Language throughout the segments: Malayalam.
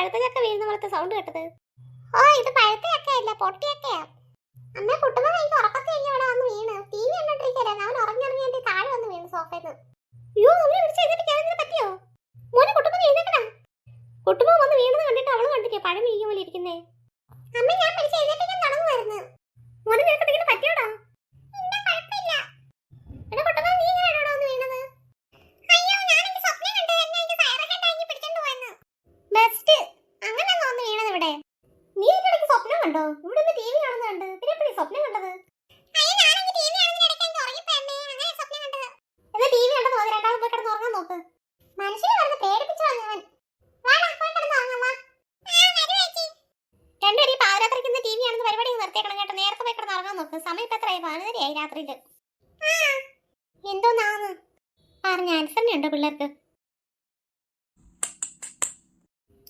പഴുത്ത ചക്ക വീഴുന്ന പോലത്തെ സൗണ്ട് കേട്ടത്? ഓ ഇത് പഴുത്ത ചക്കയല്ല പൊട്ടിയക്കയാ. അമ്മ കുട്ടുമ്പോ എനിക്ക് ഉറക്കത്തിൽ എനിക്ക് ഇവിടെ വന്ന് വീണ്. ടി വി കണ്ടോണ്ടിരിക്കല്ലേ? അവൻ ഉറങ്ങി ഉറങ്ങി എന്റെ താഴെ വന്ന് വീണ് സോഫയിൽ അയ്യോ അവനെ വിളിച്ച് എഴുന്നേറ്റ് പറ്റിയോ? മോനെ കുട്ടുമ്പോ എഴുന്നേക്കടാ കുട്ടുമ്പോ വന്ന് വീണെന്ന് കണ്ടിട്ട് അവൾ കണ്ടില്ലേ പഴം വീഴുന്ന പോലെ ഇരിക്കുന്നേ. അമ്മ ഞാൻ പിടിച്ച് എഴുന്നേറ്റിക്കാൻ തുടങ്ങുമായിരുന്നു മോനെ നിനക്ക് എന്തെങ്കിലും പറ്റിയോടാ ഇല്ല കുഴപ്പമില്ല എടാ കുട്ടുമ്പോ നീ എങ്ങനെയാണോ വന്ന് വീണത് അയ്യോ ഞാൻ എനിക്ക് സ്വപ്നം കണ്ടു എന്നെ എനിക്ക് സൈറഹെഡ് ആയി പിടിച്ചോണ്ട് പോയെന്ന് ബെസ്റ്റ് അങ്ങനെ വന്ന് വീണത് ഇവിടെ. നീ ഇടയ്ക്ക് സ്വപ്നം കണ്ടോ? ഇവിടെ ഒന്ന് ടി വി കാണുന്നത് കണ്ട്. പിന്നെ എപ്പോഴും സ്വപ്നം കണ്ടത്? സമയം എന്തോന്നാന്ന്? പറഞ്ഞ ആൻസറിനെ ഉണ്ടോ പിള്ളേർക്ക്?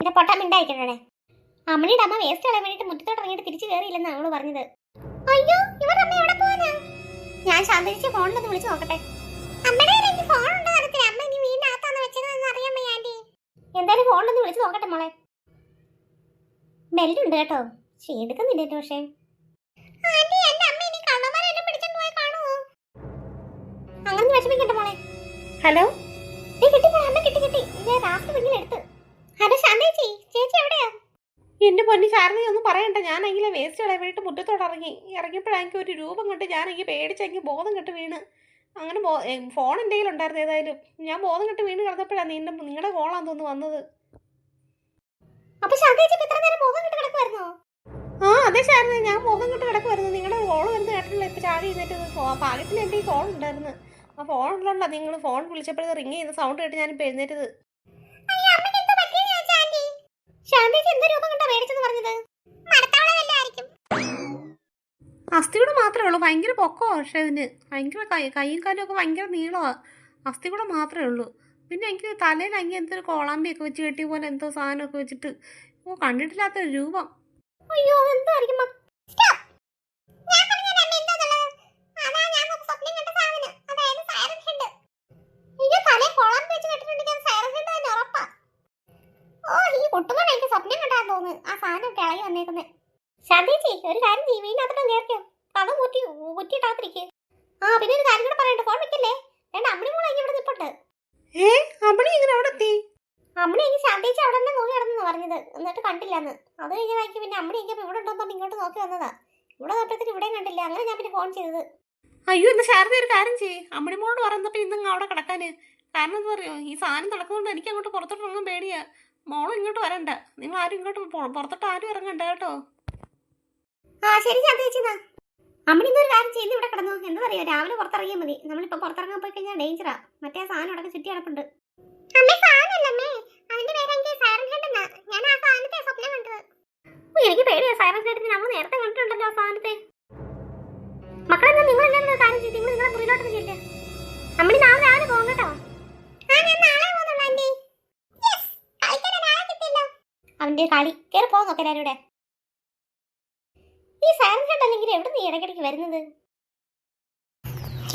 ഇവിടെ പൊട്ടാൻ മിണ്ടായിക്കണേ അമ്മണിയുടെ അമ്മ വേസ്റ്റ് കളയാൻ വേണ്ടിട്ട് മുറ്റത്തോട്ട് ഇറങ്ങിയിട്ട് തിരിച്ചു കയറിയില്ലെന്ന് അവൾ പറഞ്ഞത്. അയ്യോ ഇവർ അമ്മ എവിടെ പോവാനാ? ഞാൻ ശാന്തരിച്ച് ഫോണിലൊന്ന് വിളിച്ചു നോക്കട്ടെ. അമ്മയുടെ ഫോൺ ഉണ്ട് അമ്മ ഇനി വീടിനകത്താന്ന് വെച്ചതെന്ന് അറിയാമോ ആന്റി. എന്തായാലും ഫോണിലൊന്ന് വിളിച്ചു നോക്കട്ടെ മോളെ. ബെല്ലുണ്ട് കേട്ടോ. പക്ഷെ എടുക്കുന്നില്ലല്ലോ പക്ഷേ. എവിടെയാ? എന്റെ പൊന്നി ശാരദ ഒന്നും പറയണ്ട. ഞാൻ എങ്കിലും വേസ്റ്റ് കളയാൻ വേണ്ടി മുറ്റത്തോട് ഇറങ്ങി. ഇറങ്ങിയപ്പോഴെനിക്ക് ഒരു രൂപം കണ്ട് ഞാനെങ്കിൽ പേടിച്ചെങ്കിൽ ബോധം കെട്ട് വീണ്. അങ്ങനെ ബോ ഫോൺ എന്റെ കയ്യിലുണ്ടായിരുന്നു ഏതായാലും. ഞാൻ ബോധം കെട്ട് വീണ് കിടന്നപ്പോഴാണ് നിന്റെ നിങ്ങളുടെ കോളാന്ന് തോന്നുന്നു വന്നത്. ആ അതെ ശാരദ ഞാൻ ബോധം കെട്ട് കിടക്കുമായിരുന്നു നിങ്ങളുടെ കോൾ വരുന്ന കേട്ടില്ല ഇപ്പൊ ചാടി എഴുന്നേറ്റ് പാകത്തിന് എന്റെ ഈ കോൾ ഉണ്ടായിരുന്നു. ആ ഫോൺ ഉള്ളതുകൊണ്ടാ നിങ്ങൾ ഫോൺ വിളിച്ചപ്പോഴത് റിങ് ചെയ്യുന്ന സൗണ്ട് കേട്ട് ഞാൻ എഴുന്നേറ്റത്. അസ്ഥികൂടെ മാത്രമേ ഉള്ളൂ. ഭയങ്കര പൊക്കോ പക്ഷേ അതിന് ഭയങ്കര കൈ കൈയും കാലും ഒക്കെ ഭയങ്കര നീളമാണ് അസ്ഥികൂടെ മാത്രമേ ഉള്ളൂ. പിന്നെ എനിക്ക് തലയിൽ അങ്ങ് എന്തൊരു കോളാമ്പിയൊക്കെ വെച്ച് കെട്ടിയ പോലെ എന്തോ സാധനമൊക്കെ വെച്ചിട്ട്. ഓ കണ്ടിട്ടില്ലാത്തൊരു രൂപം. അയ്യോ, അതെന്തായിരിക്കും മ- Stop. ഞാൻ പറഞ്ഞത് അമ്മ എന്താന്നുള്ളത്. അതാ ഞാൻ നോക്കി സ്വപ്നം കണ്ട സാധനം. അതായത് siren head. അയ്യോ, തലയിൽ കുളമ്പ് വെച്ച് കെട്ടിട്ടുണ്ടെങ്കിൽ അത് siren head തന്നെ ഉറപ്പാ. കുട്ടുമോൻ എനിക്ക് സ്വപ്നം കണ്ടാന്ന് തോന്നുന്നു. ആ സാധനം കിളകി വന്നേക്കുന്നത് ശാന്തിച്ചി ഒരു കാര്യം ചെയ്യും വീടിനകത്തോട്ട് കേറിക്കോ. കഥ കുറ്റി കുറ്റിയിട്ടാത്തിരിക്ക്. ആ പിന്നെ ഒരു കാര്യം കൂടെ പറയണ്ട ഫോൺ വെക്കല്ലേ? രണ്ട് അമ്മണി മോളെ ഇവിടെ നിൽപ്പുണ്ട് ഏ അമ്മണി ഇങ്ങനെ അവിടെ എത്തി? അമ്മണി എനിക്ക് ശാന്തേച്ചി അവിടെ തന്നെ നോക്കി കിടന്നു പറഞ്ഞത്. എന്നിട്ട് കണ്ടില്ലെന്ന്. അത് കഴിഞ്ഞതാക്കി പിന്നെ അമ്മണി എനിക്ക് ഇവിടെ ഉണ്ടോ പറഞ്ഞ് ഇങ്ങോട്ട് നോക്കി വന്നതാ. ഇവിടെ നോക്കിയപ്പോഴത്തേക്ക് ഇവിടെയും കണ്ടില്ല. അങ്ങനെ ഞാൻ പിന്നെ ഫോൺ ചെയ്തത്. അയ്യോ എന്നാ ശാരദ ഒരു കാര്യം ചെയ്യ്. അമ്മണി മോളോട് പറയുന്നപ്പോൾ ഇന്നങ്ങ് അവിടെ കിടക്കാന്. കാരണം എന്താ പറയുക ഈ സാധനം നടക്കുന്നതുകൊണ്ട് എനിക്ക് അങ്ങോട്ട് പുറത്തോട്ട് ഇറങ്ങാൻ പേടിയാ. മോളും ഇങ്ങോട്ട് വരണ്ട. നിങ്ങൾ ആരും ഇങ്ങോട്ട് പുറത്തോട്ട് ആരും ഇറങ്ങണ്ട കേട്ടോ. ആ ശരി ഞാൻ ചേച്ചിന്നാ അമ്മണി ഇന്നൊരു കാര്യം ചെയ്ത് ഇവിടെ കിടന്നു. എന്താ പറയാ രാവിലെ പുറത്തിറങ്ങിയാൽ മതി. നമ്മളിപ്പോ പുറത്തിറങ്ങാൻ പോയി കഴിഞ്ഞാൽ ഡേഞ്ചറാ മറ്റേ ആ സാധനം അവിടെ ചുറ്റി കിടപ്പുണ്ട്. എനിക്ക് പേടിയാ. സൈറൻ ഹെഡിന് നമ്മൾ നേരത്തെ കണ്ടിട്ടുണ്ടല്ലോ ആ സാധനത്തെ. മക്കളെ നിങ്ങൾ എന്താ കാര്യം ചെയ്ത് നിങ്ങൾ നിങ്ങളെ മുറിയിലോട്ട് ചെല്ലേ. അമ്മണി നാളെ അവന്റെ കളി. കയറി പോകാൻ നോക്കാം എല്ലാവരും കൂടെ ഈ സൈറൻ ഹെഡ് അല്ലെങ്കിൽ എവിടെ നീ ഇടയ്ക്കിടയ്ക്ക് വരുന്നത്?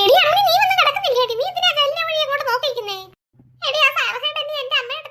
എടി അമ്മ നീ വന്ന് കിടക്കുന്നില്ലേ നീ എന്തിനാ ജനലിന്റെ വഴി അങ്ങോട്ട് നോക്കിയിരിക്കുന്നേ? എടി ആ സൈറൻ ഹെഡ് നീ എന്റെ അമ്മയുടെ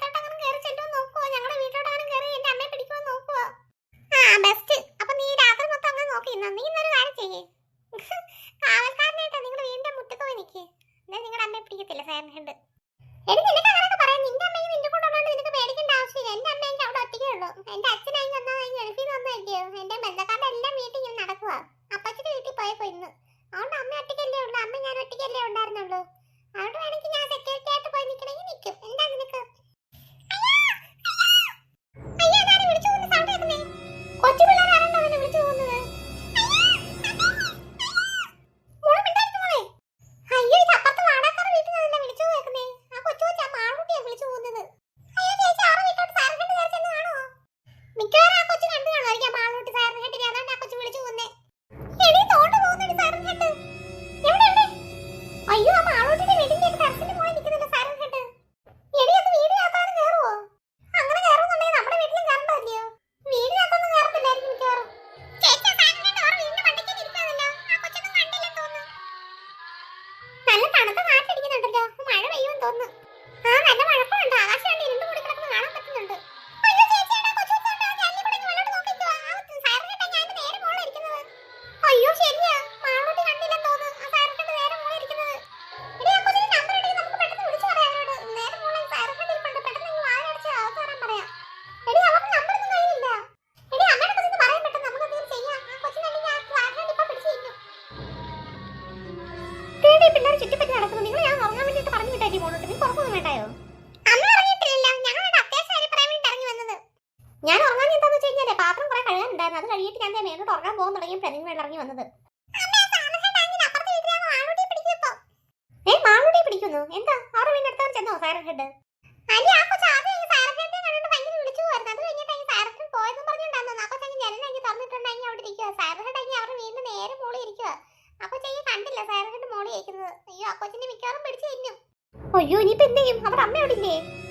നടക്കാൻ പോകാൻ തുടങ്ങിയപ്പോൾ നിങ്ങൾ ഇറങ്ങി വന്നത്. ഏ മാളൂടി പിടിക്കുന്നു? എന്താ? അവരുടെ വീടിന്റെ ചെന്നോ സൈറൻ ഹെഡ് അയ്യോ ഇനിയിപ്പോ എന്ത് ചെയ്യും? അവരുടെ അവിടെ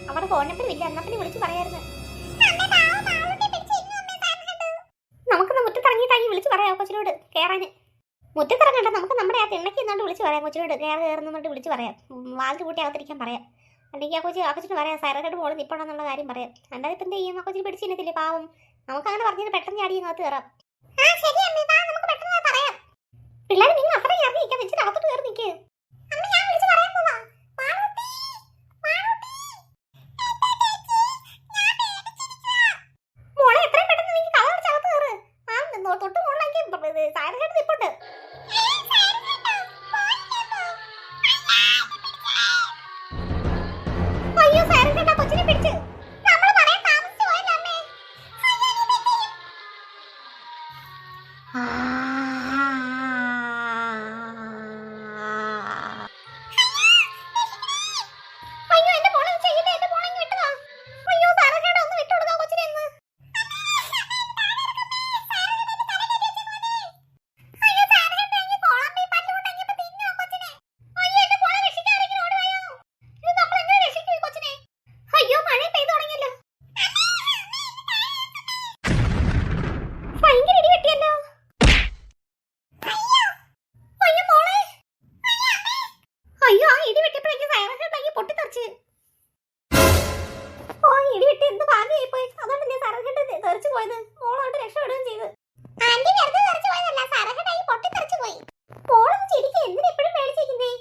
അവരുടെ ഫോൺ നമ്പർ ഇല്ല. അന്നപ്പനെ വിളിച്ചു പറയായിരുന്നു. കൊച്ചിനോട് കയറാൻ മുറ്റത്തിറങ്ങണ്ട നമുക്ക് നമ്മുടെ ആ തിണ്ണയ്ക്ക് ഇന്നാണ്ട് വിളിച്ച് പറയാം. കൊച്ചിനോട് കയറി കയറുന്നു വിളിച്ച് പറയാം. വാലിട്ട് കൂട്ടി അകത്തിരിക്കാൻ പറയാം. അല്ലെങ്കിൽ ആ കൊച്ചി ആ കൊച്ചിന് പറയാം സൈറോട്ട് മോൾ നിപ്പണമെന്നുള്ള കാര്യം പറയാം. എന്തായാലും ഇപ്പം എന്ത് ചെയ്യും ആ കൊച്ചിന് പിടിച്ചിരുന്നില്ലേ പാവം? നമുക്ക് അങ്ങനെ പറഞ്ഞത് പെട്ടെന്ന് ചാടി അകത്ത് കയറാം പിള്ളേർ നിങ്ങൾ അത്ര കയറി നിൽക്കാം വെച്ചിട്ട് അകത്തോട്ട് കയറി നിൽക്കുക എന്ത് ഭാഗ്യമായി പോയി അതുകൊണ്ട് അതുകൊണ്ടല്ലേ സർഗട്ട് തെറിച്ചു പോയത്. മോളോട്ട് രക്ഷപ്പെടുകയും ചെയ്തു. ആന്റി വെറുതെ തെറിച്ചു പോയതല്ല. സർഗട്ടായി പൊട്ടി തെറിച്ചു പോയി. മോളൊന്ന് ചിരിക്കുക എന്തിനാ എപ്പോഴും പേടിച്ചിരിക്കുന്നേ?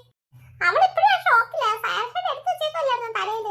അവൾ ഇപ്പോഴും ഷോക്കില്ല സർഗട്ട് എടുത്ത് വെച്ചേക്കല്ലായിരുന്നു തലയിൽ?